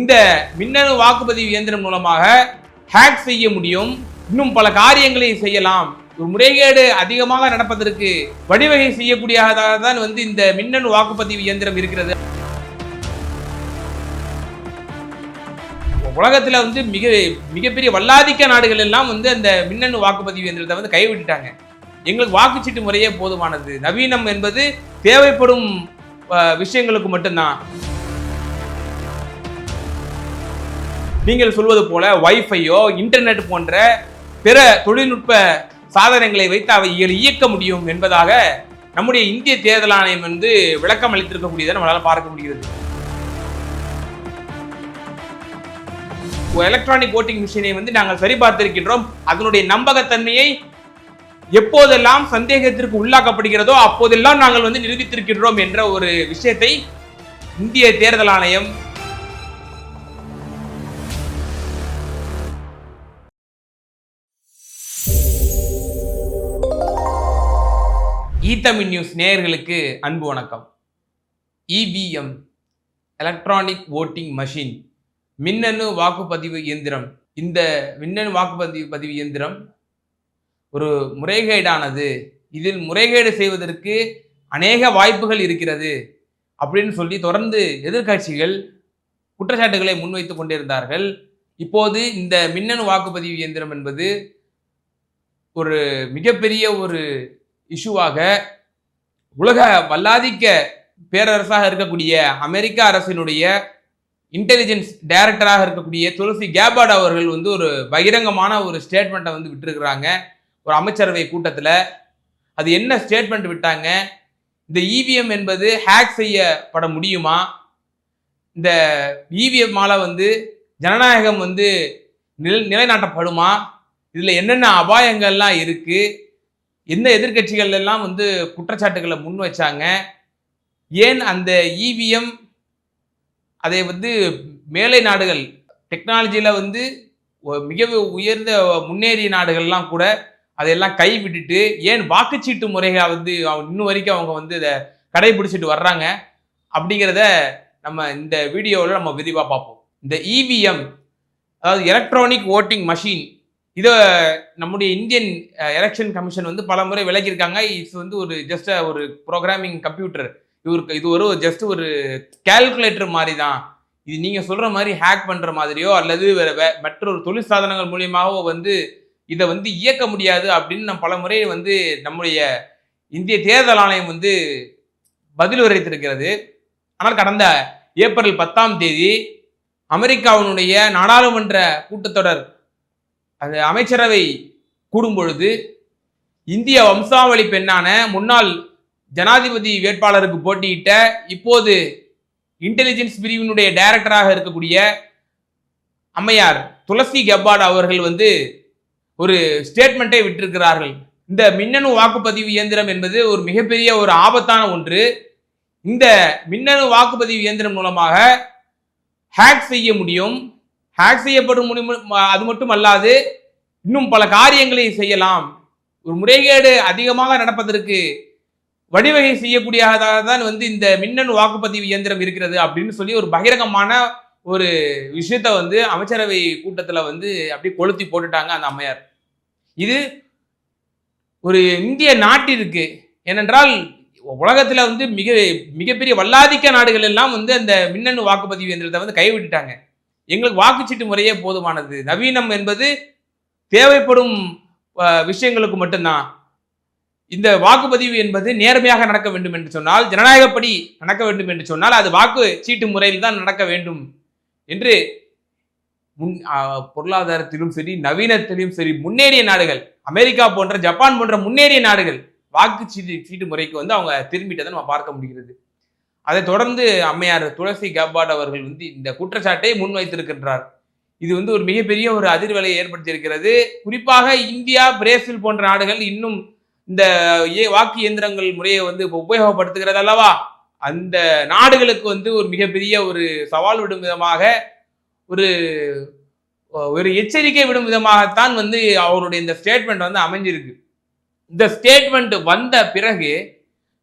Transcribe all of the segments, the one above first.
இந்த மின்னணு வாக்குப்பதிவு இயந்திரம் மூலமாக ஹேக் செய்ய முடியும். இன்னும் பல காரியங்களை செய்யலாம். ஒரு முறைகேடு அதிகமாக நடப்பதற்கு வழிவகை செய்யக்கூடியதாக தான் வந்து இந்த மின்னணு வாக்குப்பதிவு இயந்திரம் இருக்கிறது. உலகத்துல வந்து மிக மிகப்பெரிய வல்லாதிக்க நாடுகள் எல்லாம் வந்து அந்த மின்னணு வாக்குப்பதிவு இயந்திரத்தை வந்து கைவிட்டுட்டாங்க. எங்களுக்கு வாக்குச்சீட்டு முறையே போதுமானது. நவீனம் என்பது தேவைப்படும் விஷயங்களுக்கு மட்டும்தான். நீங்கள் சொல்வது போல வைஃபையோ இன்டர்நெட் போன்ற பிற தொழில்நுட்ப சாதனங்களை வைத்து அவை இயக்க முடியும் என்பதாக நம்முடைய இந்திய தேர்தல் ஆணையம் வந்து விளக்கம் அளித்திருக்கக்கூடியதை நம்மளால பார்க்க முடிகிறது. எலக்ட்ரானிக் ஓட்டிங் மிஷினை வந்து நாங்கள் சரிபார்த்திருக்கின்றோம். அதனுடைய நம்பகத்தன்மையை எப்போதெல்லாம் சந்தேகத்திற்கு உள்ளாக்கப்படுகிறதோ அப்போதெல்லாம் நாங்கள் வந்து நிரூபித்திருக்கின்றோம் என்ற ஒரு விஷயத்தை இந்திய தேர்தல் ஆணையம் தமிழ் நியூஸ் நேயர்களுக்கு அன்பு வணக்கம். இவிஎம் எலக்ட்ரானிக் ஓட்டிங் மஷின் மின்னணு வாக்குப்பதிவு இயந்திரம். இந்த மின்னணு வாக்குப்பதிவு பதிவு இயந்திரம் ஒரு முறைகேடானது. இதில் முறைகேடு செய்வதற்கு அநேக வாய்ப்புகள் இருக்கிறது அப்படின்னு சொல்லி தொடர்ந்து எதிர்க்கட்சிகள் குற்றச்சாட்டுகளை முன்வைத்து கொண்டிருந்தார்கள். இப்போது இந்த மின்னணு வாக்குப்பதிவு இயந்திரம் என்பது ஒரு மிகப்பெரிய ஒரு இஷ்யூவாக உலக வல்லாதிக்க பேரரசாக இருக்கக்கூடிய அமெரிக்க அரசினுடைய இன்டெலிஜென்ஸ் டைரக்டராக இருக்கக்கூடிய துளசி கேபாட் அவர்கள் வந்து ஒரு பகிரங்கமான ஒரு ஸ்டேட்மெண்ட்டை வந்து விட்டுருக்குறாங்க. ஒரு அமைச்சரவை கூட்டத்தில். அது என்ன ஸ்டேட்மெண்ட் விட்டாங்க? இந்த இவிஎம் என்பது ஹேக் செய்யப்பட முடியுமா? இந்த இவிஎம்மால் வந்து ஜனநாயகம் வந்து நில நிலைநாட்டப்படுமா? இதில் என்னென்ன அபாயங்கள்லாம் இருக்குது எந்த எதிர்கட்சிகள் எல்லாம் வந்து குற்றச்சாட்டுகளை முன் வச்சாங்க? ஏன் அந்த இவிஎம் அதை வந்து மேலை நாடுகள் டெக்னாலஜியில் வந்து மிக உயர்ந்த முன்னேறிய நாடுகள்லாம் கூட அதையெல்லாம் கை விட்டுட்டு ஏன் வாக்குச்சீட்டு முறைகளை வந்து அவங்க இன்னும் வரைக்கும் அவங்க வந்து இதை கடைபிடிச்சிட்டு வர்றாங்க? அப்படிங்கிறத நம்ம இந்த வீடியோவில் நம்ம விரிவாக பார்ப்போம். இந்த இவிஎம் அதாவது எலக்ட்ரானிக் ஓட்டிங் மஷின் இதை நம்முடைய இந்தியன் எலெக்ஷன் கமிஷன் வந்து பல முறை விளக்கியிருக்காங்க. இட்ஸ் வந்து ஒரு ஜஸ்ட் ஒரு ப்ரோக்ராமிங் கம்ப்யூட்டர் இவருக்கு இது ஒரு ஜஸ்ட் ஒரு கேல்குலேட்டர் மாதிரி தான் இது நீங்கள் சொல்கிற மாதிரி ஹேக் பண்ணுற மாதிரியோ அல்லது வேற வே- மற்றொரு தொழில் சாதனங்கள் மூலியமாகவோ வந்து இதை வந்து இயக்க முடியாது அப்படின்னு நம்ம பல முறை வந்து நம்முடைய இந்திய தேர்தல் ஆணையம் வந்து பதில் உரைத்திருக்கிறது ஆனால் கடந்த ஏப்ரல் பத்தாம் தேதி அமெரிக்காவினுடைய நாடாளுமன்ற கூட்டத்தொடர் அது அமைச்சரவை கூடும் பொழுது இந்திய வம்சாவளி பெண்ணான முன்னாள் ஜனாதிபதி வேட்பாளருக்கு போட்டியிட்ட இப்போது இன்டெலிஜென்ஸ் பிரிவினுடைய டைரக்டராக இருக்கக்கூடிய அம்மையார் துளசி கெப்பாட் அவர்கள் வந்து ஒரு ஸ்டேட்மெண்ட்டை விட்டிருக்கிறார்கள். இந்த மின்னணு வாக்குப்பதிவு இயந்திரம் என்பது ஒரு மிகப்பெரிய ஒரு ஆபத்தான ஒன்று. இந்த மின்னணு வாக்குப்பதிவு இயந்திரம் மூலமாக ஹேக் செய்ய முடியும். ஹேக் செய்யப்படும் முடியும் அது மட்டும் அல்லாது இன்னும் பல காரியங்களை செய்யலாம். ஒரு முறைகேடு அதிகமாக நடப்பதற்கு வழிவகை செய்யக்கூடியதாக தான் வந்து இந்த மின்னணு வாக்குப்பதிவு இயந்திரம் இருக்கிறது அப்படின்னு சொல்லி ஒரு பகிரங்கமான ஒரு விஷயத்த வந்து அமைச்சரவை கூட்டத்தில் வந்து அப்படியே கொளுத்தி போட்டுட்டாங்க அந்த அம்மையார். இது ஒரு இந்திய நாட்டிற்கு ஏனென்றால் உலகத்தில் வந்து மிக மிகப்பெரிய வல்லாதிக்க நாடுகள் எல்லாம் வந்து அந்த மின்னணு வாக்குப்பதிவு இயந்திரத்தை வந்து கைவிட்டுட்டாங்க. எங்களுக்கு வாக்குச்சீட்டு முறையே போதுமானது. நவீனம் என்பது தேவைப்படும் விஷயங்களுக்கு மட்டும்தான். இந்த வாக்குப்பதிவு என்பது நேர்மையாக நடக்க வேண்டும் என்று சொன்னால் ஜனநாயகப்படி நடக்க வேண்டும் என்று சொன்னால் அது வாக்கு சீட்டு முறையில் தான் நடக்க வேண்டும் என்று முன் பொருளாதாரத்திலும் சரி நவீனத்திலும் சரி முன்னேறிய நாடுகள் அமெரிக்கா போன்ற ஜப்பான் போன்ற முன்னேறிய நாடுகள் வாக்கு சீட்டு சீட்டு முறைக்கு வந்து அவங்க திரும்பிட்டதை நம்ம பார்க்க முடிகிறது. அதை தொடர்ந்து அம்மையார் துளசி கபாட் அவர்கள் வந்து இந்த குற்றச்சாட்டை முன்வைத்திருக்கின்றார். இது வந்து ஒரு மிகப்பெரிய ஒரு அதிர்வலையை ஏற்படுத்தியிருக்கிறது. குறிப்பாக இந்தியா பிரேசில் போன்ற நாடுகள் இன்னும் இந்த ஏ- வாக்கு இயந்திரங்கள் முறையை வந்து உபயோகப்படுத்துகிறது அல்லவா? அந்த நாடுகளுக்கு வந்து ஒரு மிகப்பெரிய ஒரு சவால் விடும் விதமாக ஒரு ஒரு எச்சரிக்கை விடும் விதமாகத்தான் வந்து அவருடைய இந்த ஸ்டேட்மெண்ட் வந்து அமைஞ்சிருக்கு. இந்த ஸ்டேட்மெண்ட் வந்த பிறகு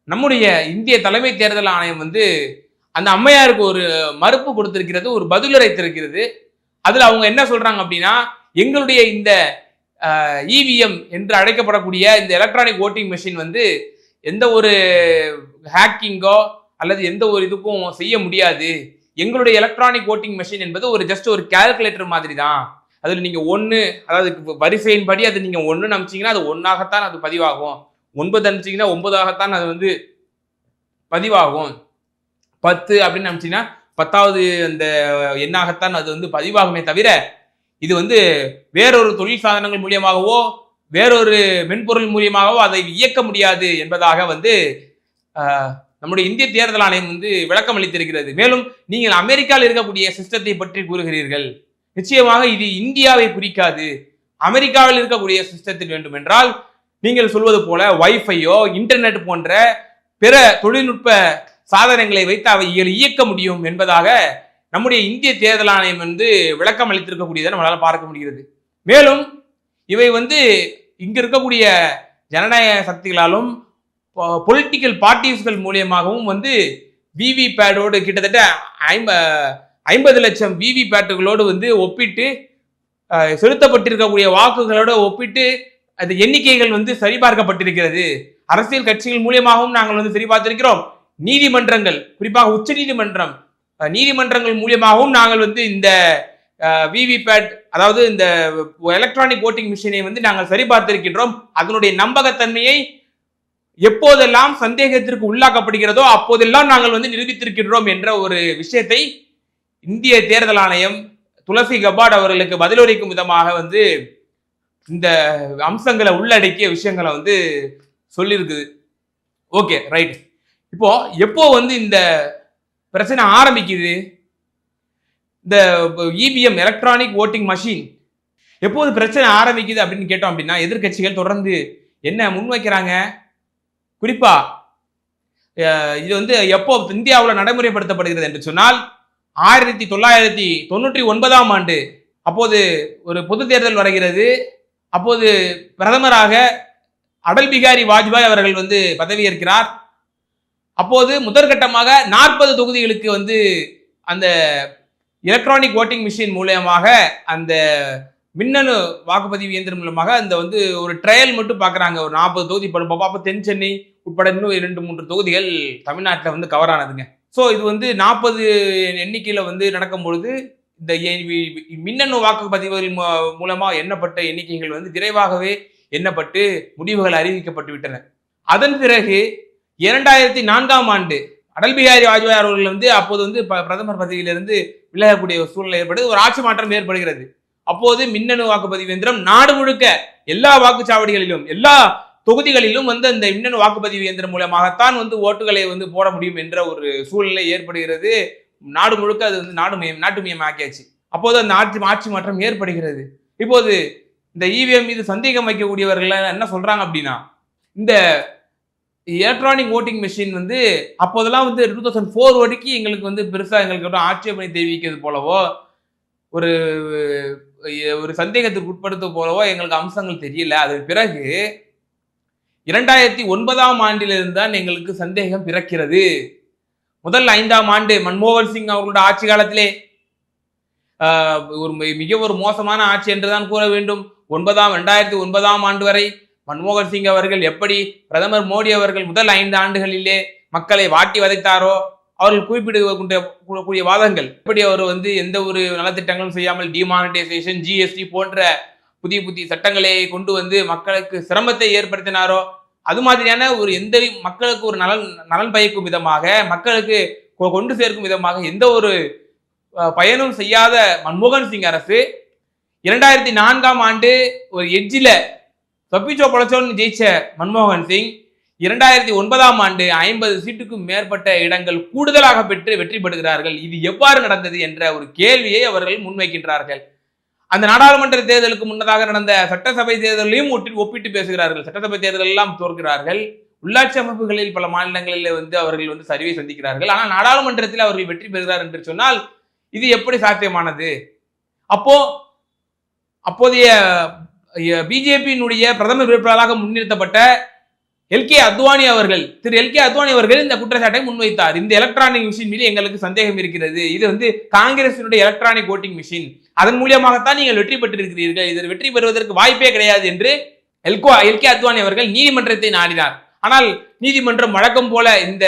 நம்முடைய இந்திய தலைமை தேர்தல் ஆணையம் வந்து அந்த அம்மையாருக்கு ஒரு மறுப்பு கொடுத்திருக்கிறது ஒரு பதிலுரைத்திருக்கிறது அதில் அவங்க என்ன சொல்றாங்க அப்படின்னா எங்களுடைய இந்த இவிஎம் என்று அழைக்கப்படக்கூடிய இந்த எலக்ட்ரானிக் ஓட்டிங் மிஷின் வந்து எந்த ஒரு ஹேக்கிங்கோ அல்லது எந்த ஒரு இதுக்கும் செய்ய முடியாது. எங்களுடைய எலக்ட்ரானிக் ஓட்டிங் மெஷின் என்பது ஒரு ஜஸ்ட் ஒரு கால்குலேட்டர் மாதிரி தான் அதில் நீங்கள் ஒன்று அதாவது வரிசையின் படி அது நீங்கள் ஒன்று நம்பிச்சிங்கன்னா அது ஒன்றாகத்தான் அது பதிவாகும். ஒன்பது அனுப்பிச்சிங்கன்னா ஒன்பதாகத்தான் அது வந்து பதிவாகும். பத்து அப்படின்னு அனுப்பிச்சிங்கன்னா பத்தாவது அந்த எண்ணாகத்தான் அது வந்து பதிவாகுமே தவிர இது வந்து வேறொரு தொழில் சாதனங்கள் மூலியமாகவோ வேறொரு மென்பொருள் மூலியமாகவோ அதை இயக்க முடியாது என்பதாக வந்து நம்முடைய இந்திய தேர்தல் ஆணையம் வந்து விளக்கம் அளித்திருக்கிறது. மேலும் நீங்கள் அமெரிக்காவில் இருக்கக்கூடிய சிஸ்டத்தை பற்றி கூறுகிறீர்கள். நிச்சயமாக இது இந்தியாவை குறிக்காது. அமெரிக்காவில் இருக்கக்கூடிய சிஸ்டத்தில் வேண்டும் என்றால் நீங்கள் சொல்வது போல வைஃபையோ இன்டர்நெட் போன்ற பிற தொழில்நுட்ப சாதனங்களை வைத்து அவை இயக்க முடியும் என்பதாக நம்முடைய இந்திய தேர்தல் ஆணையம் வந்து விளக்கம் அளித்திருக்கக்கூடியதை நம்மளால் பார்க்க முடிகிறது. மேலும் இவை வந்து இங்க இருக்கக்கூடிய ஜனநாயக சக்திகளாலும் பொலிட்டிக்கல் பார்ட்டிஸ்கள் மூலியமாகவும் வந்து விவி பேடோடு கிட்டத்தட்ட ஐம்ப ஐம்பது லட்சம் விவி பேட்டுகளோடு வந்து ஒப்பிட்டு செலுத்தப்பட்டிருக்கக்கூடிய வாக்குகளோடு ஒப்பிட்டு அந்த எண்ணிக்கைகள் வந்து சரிபார்க்கப்பட்டிருக்கிறது. அரசியல் கட்சிகள் மூலியமாகவும் நாங்கள் வந்து சரிபார்த்திருக்கிறோம். நீதிமன்றங்கள் குறிப்பாக உச்ச நீதிமன்றம் நீதிமன்றங்கள் மூலியமாகவும் நாங்கள் வந்து இந்த விவிபேட் அதாவது இந்த எலக்ட்ரானிக் ஓட்டிங் மிஷினை வந்து நாங்கள் சரிபார்த்திருக்கின்றோம். அதனுடைய நம்பகத்தன்மையை எப்போதெல்லாம் சந்தேகத்திற்கு உள்ளாக்கப்படுகிறதோ அப்போதெல்லாம் நாங்கள் வந்து நிரூபித்திருக்கின்றோம் என்ற ஒரு விஷயத்தை இந்திய தேர்தல் ஆணையம் துளசி கபாட் அவர்களுக்கு பதிலளிக்கும் விதமாக வந்து இந்த அம்சங்களை உள்ளடக்கிய விஷயங்களை வந்து சொல்லியிருக்குது ஓகே ரைட் இப்போ எப்போ வந்து இந்த பிரச்சனை ஆரம்பிக்குது? இந்த இவிஎம் எலக்ட்ரானிக் ஓட்டிங் மஷின் எப்போது பிரச்சனை ஆரம்பிக்குது அப்படின்னு கேட்டோம் அப்படின்னா எதிர்கட்சிகள் தொடர்ந்து என்ன முன்வைக்கிறாங்க? குறிப்பா இது வந்து எப்போ இந்தியாவில் நடைமுறைப்படுத்தப்படுகிறது என்று சொன்னால் ஆயிரத்தி தொள்ளாயிரத்தி தொண்ணூற்றி ஒன்பதாம் ஆண்டு அப்போது ஒரு பொது தேர்தல் வருகிறது. அப்போது பிரதமராக அடல் பிகாரி வாஜ்பாய் அவர்கள் வந்து பதவியேற்கிறார். அப்போது முதற்கட்டமாக நாற்பது தொகுதிகளுக்கு வந்து அந்த எலக்ட்ரானிக் ஓட்டிங் மிஷின் மூலயமாக அந்த மின்னணு வாக்குப்பதிவு இயந்திரம் மூலமாக அந்த வந்து ஒரு ட்ரையல் மட்டும் பார்க்குறாங்க. ஒரு நாற்பது தொகுதி பார்ப்போ தென் சென்னை உட்பட இன்னும் இரண்டு மூன்று தொகுதிகள் தமிழ்நாட்டில் வந்து கவர் ஆனதுங்க. ஸோ இது வந்து நாற்பது எண்ணிக்கையில் வந்து நடக்கும் பொழுது இந்த மின்னணு வாக்குப்பதிவுகளின் மூலமாக எண்ணப்பட்ட எண்ணிக்கைகள் வந்து விரைவாகவே எண்ணப்பட்டு முடிவுகள் அறிவிக்கப்பட்டு விட்டன. அதன் பிறகு இரண்டாயிரத்தி நான்காம் ஆண்டு அடல் பிஹாரி வாஜ்பாய் அவர்கள் வந்து அப்போது வந்து பிரதமர் பதவியிலிருந்து விலகக்கூடிய ஒரு சூழ்நிலை ஏற்படுது ஒரு ஆட்சி மாற்றம் ஏற்படுகிறது. அப்போது மின்னணு வாக்குப்பதிவு இயந்திரம் நாடு முழுக்க எல்லா வாக்குச்சாவடிகளிலும் எல்லா தொகுதிகளிலும் வந்து அந்த மின்னணு வாக்குப்பதிவு இயந்திரம் மூலமாகத்தான் வந்து ஓட்டுகளை வந்து போட முடியும் என்ற ஒரு சூழ்நிலை ஏற்படுகிறது. நாடு முழுக்க அது வந்து நாடு மயம் நாட்டு மயம் ஆக்கியாச்சு அப்போது அந்த ஆட்சி ஆட்சி மாற்றம் ஏற்படுகிறது. இப்போது இந்த இவிஎம் மீது சந்தேகம் வைக்கக்கூடியவர்கள் என்ன சொல்கிறாங்க அப்படின்னா இந்த எலக்ட்ரானிக் ஓட்டிங் மிஷின் வந்து அப்போதெல்லாம் வந்து டூ தௌசண்ட் ஃபோர் வரைக்கும் எங்களுக்கு வந்து பெருசாக எங்களுக்கு ஆட்சேபனை தெரிவிக்கிறது போலவோ ஒரு ஒரு சந்தேகத்துக்கு உட்படுத்த போலவோ எங்களுக்கு அம்சங்கள் தெரியல. அதன் பிறகு இரண்டாயிரத்தி ஒன்பதாம் ஆண்டிலிருந்து தான் எங்களுக்கு சந்தேகம் பிறக்கிறது. முதல் ஐந்தாம் ஆண்டு மன்மோகன் சிங் அவர்களோட ஆட்சி காலத்திலே ஒரு மிக ஒரு மோசமான ஆட்சி என்றுதான் கூற வேண்டும். ஒன்பதாம் ரெண்டாயிரத்தி ஒன்பதாம் ஆண்டு வரை மன்மோகன் சிங் அவர்கள் எப்படி பிரதமர் மோடி அவர்கள் முதல் ஐந்து ஆண்டுகளிலே மக்களை வாட்டி வதைத்தாரோ அவர்கள் குறிப்பிடக்கூடிய வாதங்கள் எப்படி அவர் வந்து எந்த ஒரு நலத்திட்டங்களும் செய்யாமல் டிமானிட்டைசேஷன் ஜிஎஸ்டி போன்ற புதிய புதிய சட்டங்களை கொண்டு வந்து மக்களுக்கு சிரமத்தை ஏற்படுத்தினாரோ அது மாதிரியான ஒரு எந்த மக்களுக்கு ஒரு நலன் நலன் பயக்கும் விதமாக மக்களுக்கு கொண்டு சேர்க்கும் விதமாக எந்த ஒரு பயனும் செய்யாத மன்மோகன் சிங் அரசு இரண்டாயிரத்தி நான்காம் ஆண்டு ஒரு எட்ஜில் தப்பிச்சோ பொழச்சோன்னு ஜெயிச்ச மன்மோகன் சிங் இரண்டாயிரத்தி ஒன்பதாம் ஆண்டு ஐம்பது சீட்டுக்கும் மேற்பட்ட இடங்கள் கூடுதலாக பெற்று வெற்றி பெறுகிறார்கள். இது எவ்வாறு நடந்தது என்ற ஒரு கேள்வியை அவர்கள் முன்வைக்கின்றார்கள். அந்த நாடாளுமன்ற தேர்தலுக்கு முன்னதாக நடந்த சட்டசபை தேர்தலையும் ஒட்டி ஒப்பிட்டு பேசுகிறார்கள். சட்டசபை தேர்தல் எல்லாம் தோற்கிறார்கள். உள்ளாட்சி அமைப்புகளில் பல மாநிலங்களில் வந்து அவர்கள் வந்து சரிவை சந்திக்கிறார்கள். ஆனால் நாடாளுமன்றத்தில் அவர்கள் வெற்றி பெறுகிறார் என்று சொன்னால் இது எப்படி சாத்தியமானது? அப்போ அப்போதைய பிஜேபியினுடைய பிரதமர் வேட்பாளராக முன்னிறுத்தப்பட்ட எல்கே அத்வானி அவர்கள் திரு எல்கே அத்வானி அவர்கள் இந்த குற்றச்சாட்டை முன்வைத்தார். இந்த எலக்ட்ரானிக் மிஷின் மீது எங்களுக்கு சந்தேகம் இருக்கிறது. இது வந்து காங்கிரசினுடைய எலக்ட்ரானிக் ஓட்டிங் மிஷின் அதன் மூலியமாகத்தான் நீங்கள் வெற்றி பெற்றிருக்கிறீர்கள். இதில் வெற்றி பெறுவதற்கு வாய்ப்பே கிடையாது என்று எல்கோ எல்கே அத்வானி அவர்கள் நீதிமன்றத்தை நாடினார். ஆனால் நீதிமன்றம் வழக்கம் போல இந்த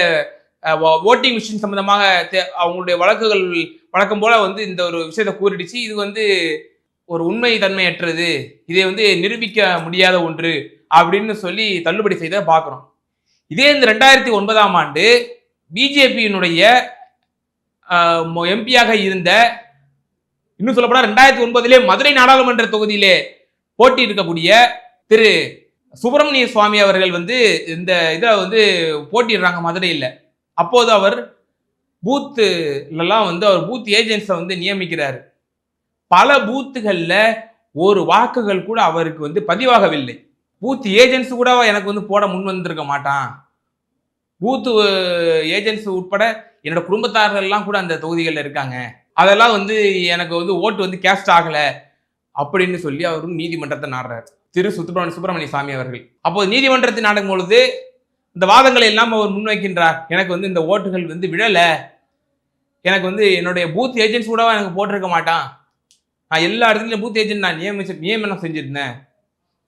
ஓட்டிங் மிஷின் சம்பந்தமாக தே- அவங்களுடைய வழக்குகள் வழக்கம் போல வந்து இந்த ஒரு விஷயத்தை கூறிடுச்சு. இது வந்து ஒரு உண்மை தன்மையற்றது இதை வந்து நிரூபிக்க முடியாத ஒன்று அப்படின்னு சொல்லி தள்ளுபடி செய்த பார்க்குறோம். இதே இந்த ரெண்டாயிரத்தி ஒன்பதாம் ஆண்டு பிஜேபியினுடைய எம்பியாக இருந்த இன்னும் சொல்லப்போனா ரெண்டாயிரத்தி ஒன்பதிலே மதுரை நாடாளுமன்ற தொகுதியிலே போட்டி இருக்கக்கூடிய திரு சுப்பிரமணிய சுவாமி அவர்கள் வந்து இந்த இதில் வந்து போட்டிடுறாங்க மதுரையில். அப்போது அவர் பூத்துலலாம் வந்து அவர் பூத் ஏஜென்ட்ஸை வந்து நியமிக்கிறார். பல பூத்துகளில் ஒரு வாக்குகள் கூட அவருக்கு வந்து பதிவாகவில்லை. பூத் ஏஜென்ட்ஸ் கூட எனக்கு வந்து போட முன் வந்திருக்க மாட்டான். பூத்து ஏஜென்ட்ஸ் உட்பட என்னோட குடும்பத்தார்கள்லாம் கூட அந்த தொகுதிகளில் இருக்காங்க. அதெல்லாம் வந்து எனக்கு வந்து ஓட்டு வந்து கேஸ்ட் ஆகலை அப்படின்னு சொல்லி அவரும் நீதிமன்றத்தை நாடுறார். திரு சுப்பிரமணிய சுப்பிரமணிய சாமி அவர்கள். அப்போது நீதிமன்றத்தை நாடும் பொழுது இந்த வாதங்களை எல்லாம் அவர் முன்வைக்கின்றார். எனக்கு வந்து இந்த ஓட்டுகள் வந்து விழலை. எனக்கு வந்து என்னுடைய பூத் ஏஜென்ட்ஸ் கூட எனக்கு போட்டிருக்க மாட்டான். நான் எல்லா இடத்துலையும் பூத் ஏஜென்ட் நான் நியமிச்சு நியமனம் செஞ்சுருந்தேன்.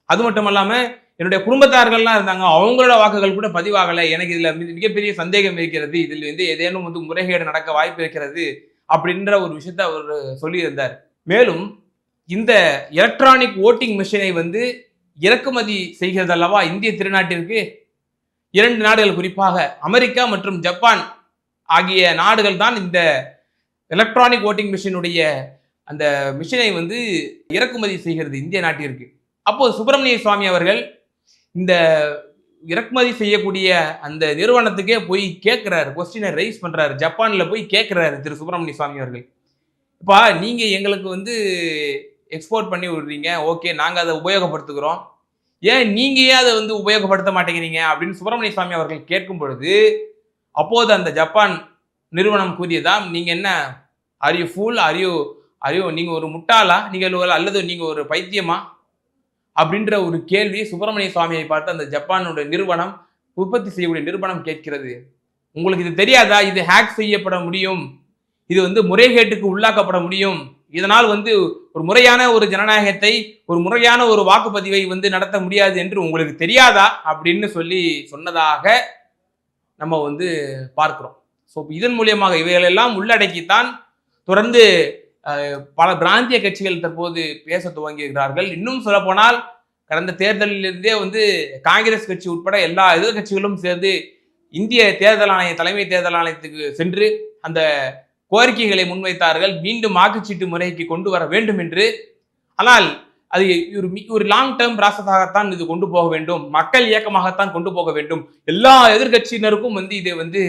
அது மட்டும் இல்லாமல் என்னுடைய குடும்பத்தார்கள்லாம் இருந்தாங்க. அவங்களோட வாக்குகள் கூட பதிவாகலை. எனக்கு இதில் மிகப்பெரிய சந்தேகம் இருக்கிறது. இதில் வந்து ஏதேனும் வந்து முறைகேடு நடக்க வாய்ப்பு இருக்கிறது. அப்படின்ற ஒரு விஷயத்த அவர் சொல்லியிருந்தார். மேலும் இந்த எலக்ட்ரானிக் ஓட்டிங் மிஷினை வந்து இறக்குமதி செய்கிறது அல்லவா இந்திய திருநாட்டிற்கு? இரண்டு நாடுகள் குறிப்பாக அமெரிக்கா மற்றும் ஜப்பான் ஆகிய நாடுகள் தான் இந்த எலக்ட்ரானிக் ஓட்டிங் மிஷினுடைய அந்த மிஷினை வந்து இறக்குமதி செய்கிறது இந்திய நாட்டிற்கு. அப்போது சுப்பிரமணிய சுவாமி அவர்கள் இந்த இறக்குமதி செய்யக்கூடிய அந்த நிறுவனத்துக்கே போய் கேட்குறாரு கொஸ்டினை ரைஸ் பண்ணுறாரு ஜப்பானில் போய் கேட்குறாரு திரு சுப்பிரமணிய சுவாமி அவர்கள். இப்போ நீங்கள் எங்களுக்கு வந்து எக்ஸ்போர்ட் பண்ணி விடுறீங்க ஓகே நாங்கள் அதை உபயோகப்படுத்துகிறோம். ஏன் நீங்கள் ஏன் அதை வந்து உபயோகப்படுத்த மாட்டேங்கிறீங்க? அப்படின்னு சுப்பிரமணிய சுவாமி அவர்கள் கேட்கும் பொழுது அப்போது அந்த ஜப்பான் நிறுவனம் கூறியதாம் நீங்கள் என்ன அரியு ஃபூல் அரியு அரியோ நீங்கள் ஒரு முட்டாளா? நீங்கள் அல்லது நீங்கள் ஒரு பைத்தியமா? அப்படின்ற ஒரு கேள்வி சுப்பிரமணிய சுவாமியை பார்த்து அந்த ஜப்பானுடைய நிறுவனம் உற்பத்தி செய்யக்கூடிய நிறுவனம் கேட்கிறது. உங்களுக்கு இது தெரியாதா? இது ஹேக் செய்யப்பட முடியும். இது வந்து முறைகேட்டுக்கு உள்ளாக்கப்பட முடியும். இதனால் வந்து ஒரு முறையான ஒரு ஜனநாயகத்தை ஒரு முறையான ஒரு வாக்குப்பதிவை வந்து நடத்த முடியாது என்று உங்களுக்கு தெரியாதா? அப்படின்னு சொல்லி சொன்னதாக நம்ம வந்து பார்க்கிறோம். ஸோ இதன் மூலியமாக இவைகளெல்லாம் உள்ளடக்கித்தான் தொடர்ந்து பல பிராந்திய கட்சிகள் தற்போது பேச துவங்கியிருக்கிறார்கள். இன்னும் சொல்லப்போனால் கடந்த தேர்தலிலிருந்தே வந்து காங்கிரஸ் கட்சி உட்பட எல்லா எதிர்கட்சிகளும் சேர்ந்து இந்திய தேர்தல் ஆணைய தலைமை தேர்தல் ஆணையத்துக்கு சென்று அந்த கோரிக்கைகளை முன்வைத்தார்கள். மீண்டும் வாக்குச்சீட்டு முறைக்கு கொண்டு வர வேண்டும் என்று. ஆனால் அது ஒரு ஒரு லாங் டேர்ம் ப்ராசஸாகத்தான் இது கொண்டு போக வேண்டும். மக்கள் இயக்கமாகத்தான் கொண்டு போக வேண்டும். எல்லா எதிர்கட்சியினருக்கும் வந்து இதை வந்து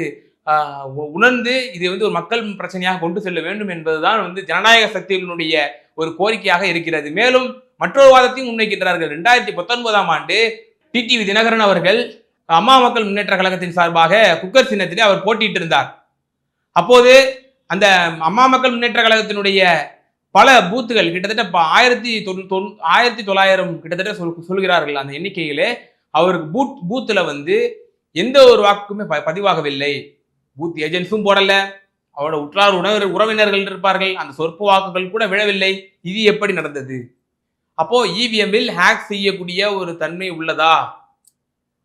உணர்ந்து இதை வந்து ஒரு மக்கள் பிரச்சனையாக கொண்டு செல்ல வேண்டும் என்பதுதான் வந்து ஜனநாயக சக்திகளினுடைய ஒரு கோரிக்கையாக இருக்கிறது. மேலும் மற்றொரு வாதத்தையும் முன்வைக்கின்றார்கள். ரெண்டாயிரத்தி பத்தொன்பதாம் ஆண்டு டிடிவி தினகரன் அவர்கள் அம்மா மக்கள் முன்னேற்ற கழகத்தின் சார்பாக குக்கர் சின்னத்திலே அவர் போட்டியிட்டு இருந்தார் அப்போது அந்த அம்மா மக்கள் முன்னேற்ற கழகத்தினுடைய பல பூத்துகள் கிட்டத்தட்ட ஆயிரத்தி தொண்ணூ- தொண்ணூ- ஆயிரத்தி தொள்ளாயிரம் கிட்டத்தட்ட சொல் சொல்கிறார்கள் அந்த எண்ணிக்கையிலே. அவருக்கு பூத் பூத்துல வந்து எந்த ஒரு வாக்குமே ப- பதிவாகவில்லை. பூத் ஏஜென்ட்ஸும் போடல. அவரோட உற்றார் உணவர் உறவினர்கள் இருப்பார்கள். அந்த சொற்ப வாக்குகள் கூட விழவில்லை. இது எப்படி நடந்தது? அப்போ இவிஎம்மில் ஹேக் செய்யக்கூடிய ஒரு தன்மை உள்ளதா?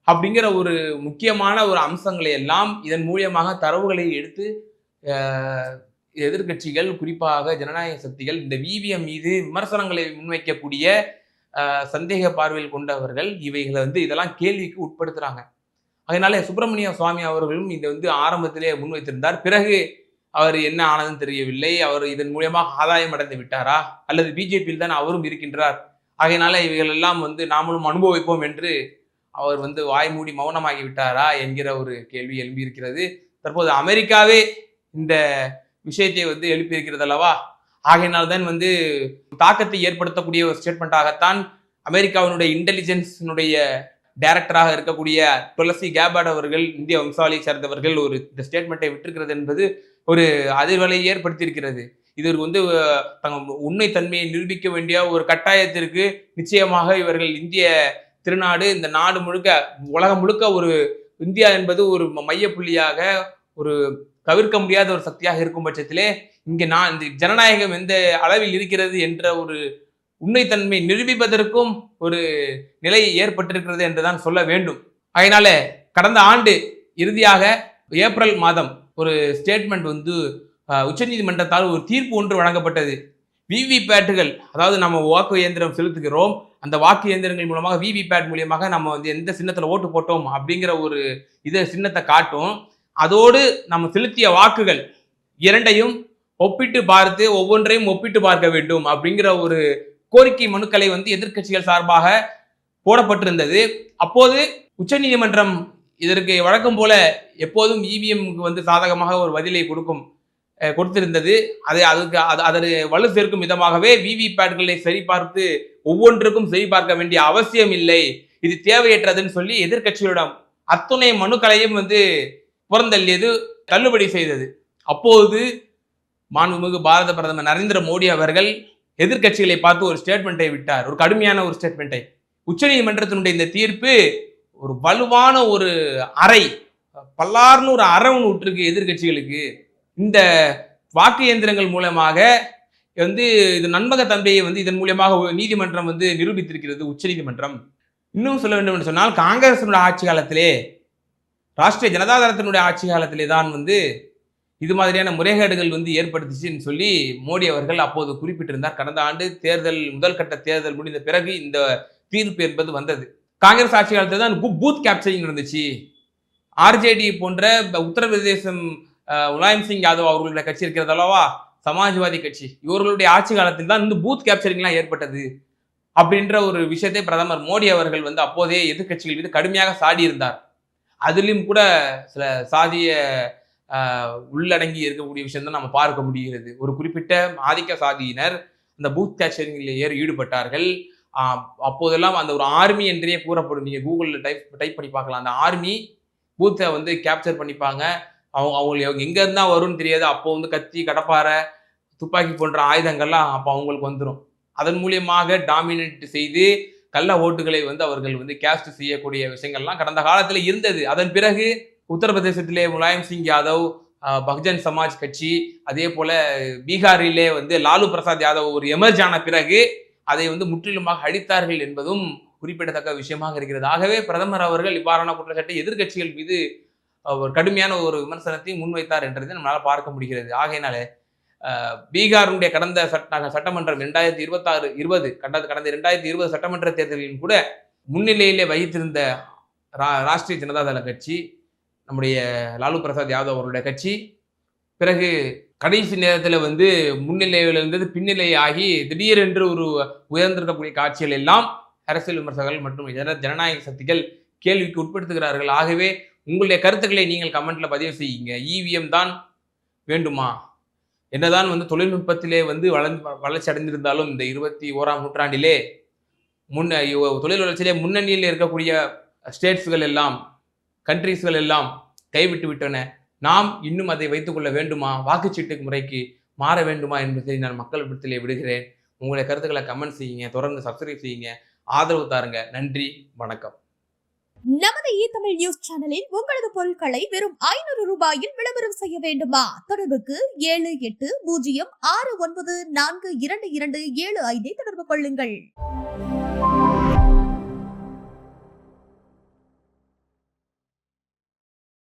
அப்படிங்கிற ஒரு முக்கியமான ஒரு அம்சங்களை எல்லாம் இதன் மூலியமாக தரவுகளை எடுத்து எதிர்கட்சிகள் எதிர்க்கட்சிகள் குறிப்பாக ஜனநாயக சக்திகள் இந்த விவிஎம் மீது விமர்சனங்களை முன்வைக்கக்கூடிய சந்தேக பார்வையில் கொண்டவர்கள் இவைகளை வந்து இதெல்லாம் கேள்விக்கு உட்படுத்துறாங்க. அதனால சுப்பிரமணிய சுவாமி அவர்களும் இதை வந்து ஆரம்பத்திலே முன்வைத்திருந்தார். பிறகு அவர் என்ன ஆனதுன்னு தெரியவில்லை. அவர் இதன் மூலியமாக ஆதாயம் அடைந்து விட்டாரா? அல்லது பிஜேபியில் தான் அவரும் இருக்கின்றார். ஆகையினால இவைகள் எல்லாம் வந்து நாமளும் அனுபவிப்போம் என்று அவர் வந்து வாய்மூடி மௌனமாகி விட்டாரா என்கிற ஒரு கேள்வி எழுப்பியிருக்கிறது தற்போது அமெரிக்காவே இந்த விஷயத்தை வந்து எழுப்பியிருக்கிறது அல்லவா? ஆகையினால் தான் வந்து தாக்கத்தை ஏற்படுத்தக்கூடிய ஒரு ஸ்டேட்மெண்ட்டாகத்தான் அமெரிக்காவினுடைய இன்டெலிஜென்ஸினுடைய டைரக்டராக இருக்கக்கூடிய துளசி கேபாட் அவர்கள் இந்திய வம்சாவளியை சேர்ந்தவர்கள் ஒரு இந்த ஸ்டேட்மெண்ட்டை விட்டிருக்கிறது என்பது ஒரு அதிர்வலையை ஏற்படுத்தியிருக்கிறது. இதற்கு வந்து தங்க தங்கள் உண்மை தன்மையை நிரூபிக்க வேண்டிய ஒரு கட்டாயத்திற்கு நிச்சயமாக இவர்கள் இந்திய திருநாடு இந்த நாடு முழுக்க உலகம் முழுக்க ஒரு இந்தியா என்பது ஒரு மைய புள்ளியாக ஒரு தவிர்க்க முடியாத ஒரு சக்தியாக இருக்கும் பட்சத்திலே இங்கே நான் இந்த ஜனநாயகம் எந்த அளவில் இருக்கிறது என்ற ஒரு உண்மைத்தன்மை நிரூபிப்பதற்கும் ஒரு நிலை ஏற்பட்டிருக்கிறது என்றுதான் சொல்ல வேண்டும். அதனால கடந்த ஆண்டு இறுதியாக ஏப்ரல் மாதம் ஒரு ஸ்டேட்மெண்ட் வந்து உச்சநீதிமன்றத்தால் ஒரு தீர்ப்பு ஒன்று வழங்கப்பட்டது. விவி பேட்டுகள் அதாவது நம்ம வாக்கு இயந்திரம் செலுத்துகிறோம் அந்த வாக்கு இயந்திரங்கள் மூலமாக விவி பேட் மூலியமாக நம்ம வந்து எந்த சின்னத்தில் ஓட்டு போட்டோம் அப்படிங்கிற ஒரு இதை சின்னத்தை காட்டும். அதோடு நம்ம செலுத்திய வாக்குகள் இரண்டையும் ஒப்பிட்டு பார்த்து ஒவ்வொன்றையும் ஒப்பிட்டு பார்க்க வேண்டும் அப்படிங்கிற ஒரு கோரிக்கை மனுக்களை வந்து எதிர்க்கட்சிகள் சார்பாக போடப்பட்டிருந்தது. அப்போது உச்சநீதிமன்றம் இதற்கு வழக்கம் போல எப்போதும் இவிஎம்க்கு வந்து சாதகமாக ஒரு பதிலை கொடுக்கும் கொடுத்திருந்தது. அதை அதுக்கு அது அதற்கு வலு சேர்க்கும் விதமாகவே விவி பேட்களை சரிபார்த்து ஒவ்வொன்றுக்கும் சரிபார்க்க வேண்டிய அவசியம் இல்லை. இது தேவையற்றதுன்னு சொல்லி எதிர்க்கட்சிகளிடம் அத்துணை மனுக்களையும் வந்து புறந்தள்ளியது தள்ளுபடி செய்தது. அப்போது மாண்புமிகு பாரத பிரதமர் நரேந்திர மோடி அவர்கள் எதிர்க்கட்சிகளை பார்த்து ஒரு ஸ்டேட்மெண்ட்டை விட்டார். ஒரு கடுமையான ஒரு ஸ்டேட்மெண்ட்டை உச்சநீதிமன்றத்தினுடைய இந்த தீர்ப்பு ஒரு வலுவான ஒரு அறை பல்லார்னு ஒரு அறை ஒன்று விட்டுருக்கு எதிர்க்கட்சிகளுக்கு. இந்த வாக்கு இயந்திரங்கள் மூலமாக வந்து இது நன்மகத்தன்மையை வந்து இதன் மூலியமாக நீதிமன்றம் வந்து நிரூபித்திருக்கிறது உச்சநீதிமன்றம் இன்னும் சொல்ல வேண்டும் என்று சொன்னால் காங்கிரசினுடைய ஆட்சி காலத்திலே ராஷ்டிரிய ஜனதாதளத்தினுடைய ஆட்சி காலத்திலே தான் வந்து இது மாதிரியான முறைகேடுகள் வந்து ஏற்படுத்துச்சுன்னு சொல்லி மோடி அவர்கள் அப்போது குறிப்பிட்டிருந்தார். கடந்த ஆண்டு தேர்தல் முதல் கட்ட தேர்தல் முடிந்த பிறகு இந்த தீர்ப்பு என்பது வந்தது. காங்கிரஸ் ஆட்சி காலத்தில் தான் கு- பூத் கேப்சரிங் இருந்துச்சு. ஆர்ஜேடி போன்ற உத்தரப்பிரதேசம் முலாயம் சிங் யாதவ் அவர்களுடைய கட்சி இருக்கிறது அல்லவா? சமாஜ்வாதி கட்சி. இவர்களுடைய ஆட்சி காலத்தில் தான் இந்த பூத் கேப்சரிங்லாம் ஏற்பட்டது அப்படின்ற ஒரு விஷயத்தை பிரதமர் மோடி அவர்கள் வந்து அப்போதே எதிர்க்கட்சிகள் மீது கடுமையாக சாடியிருந்தார். அதிலும் கூட சில சாதிய உள்ளடங்கி இருக்கக்கூடிய விஷயம் தான் நம்ம பார்க்க முடிகிறது. ஒரு குறிப்பிட்ட ஆதிக்க சாதியினர் அந்த பூத் கேப்சரிங்கில் ஏறி ஈடுபட்டார்கள். அப்போதெல்லாம் அந்த ஒரு ஆர்மி என்றே கூறப்படும். நீங்கள் கூகுளில் டைப் டைப் பண்ணி பார்க்கலாம். அந்த ஆர்மி பூத்தை வந்து கேப்சர் பண்ணிப்பாங்க. அவங்க அவங்களுக்கு அவங்க எங்க வரும்னு தெரியாது. அப்போ வந்து கத்தி கடப்பாரை துப்பாக்கி போன்ற ஆயுதங்கள்லாம் அப்போ அவங்களுக்கு வந்துடும் அதன் மூலியமாக டாமினேட் செய்து கள்ள ஓட்டுகளை வந்து அவர்கள் வந்து கேஸ்ட் செய்யக்கூடிய விஷயங்கள்லாம் கடந்த காலத்தில் இருந்தது. அதன் பிறகு உத்தரப்பிரதேசத்திலே முலாயம் சிங் யாதவ் பகுஜன் சமாஜ் கட்சி அதே போல பீகாரிலே வந்து லாலு பிரசாத் யாதவ் ஒரு எமர்ஜ் ஆன பிறகு அதை வந்து முற்றிலுமாக அழித்தார்கள் என்பதும் குறிப்பிடத்தக்க விஷயமாக இருக்கிறது. ஆகவே பிரதமர் அவர்கள் இவ்வாறான குற்றச்சாட்டை எதிர்க்கட்சிகள் மீது ஒரு கடுமையான ஒரு விமர்சனத்தை முன்வைத்தார் என்றதை நம்மளால் பார்க்க முடிகிறது. ஆகையினால பீகாருடைய கடந்த சட்ட சட்டமன்றம் இரண்டாயிரத்தி இருபத்தாறு இருபது கடந்த கடந்த இரண்டாயிரத்தி இருபது சட்டமன்ற தேர்தலிலும் கூட முன்னிலையிலே வகித்திருந்த ரா- ராஷ்டிரிய ஜனதாதள கட்சி நம்முடைய லாலு பிரசாத் யாதவ் அவருடைய கட்சி. பிறகு கடைசி நேரத்தில் வந்து முன்னிலையில் இருந்தது பின்னிலை ஆகி திடீரென்று ஒரு உயர்ந்திருக்கக்கூடிய காட்சிகள் எல்லாம் அரசியல் விமர்சகர்கள் மற்றும் ஜன ஜனநாயக சக்திகள் கேள்விக்கு உட்படுத்துகிறார்கள். ஆகவே உங்களுடைய கருத்துக்களை நீங்கள் கமெண்ட்ல பதிவு செய்யுங்க. இவிஎம் தான் வேண்டுமா? என்னதான் வந்து தொழில்நுட்பத்திலே வந்து வளர்ந்து வளர்ச்சி அடைந்திருந்தாலும் இந்த இருபத்தி ஓராம் நூற்றாண்டிலே முன்ன இவ- தொழில் வளர்ச்சியிலே முன்னணியில் இருக்கக்கூடிய ஸ்டேட்ஸ்கள் எல்லாம் கண்ட்ரீஸ்கள் எல்லாம் கைவிட்டு விட்டன. நாம் இன்னும் அதை வைத்துக்கொள்ள வேண்டுமா? வாக்குச்சீட்டு முறைக்கு மாற வேண்டுமா என்பதை நான் மக்கள் விடத்திலே விடுகிறேன். உங்களுடைய கருத்துக்களை கமெண்ட் செய்யுங்க. தொடர்ந்து சப்ஸ்கிரைப் செய்யுங்க. ஆதரவு தாருங்க. நன்றி. வணக்கம். நமது இ தமிழ் நியூஸ் சேனலில் உங்களது பொருட்களை வெறும் ஐநூறு ரூபாயில் விளம்பரம் செய்ய வேண்டுமா? தொடர்புக்கு ஏழு எட்டு பூஜ்ஜியம் ஆறு ஒன்பது நான்கு இரண்டு இரண்டு ஏழு ஐந்தை தொடர்பு கொள்ளுங்கள்.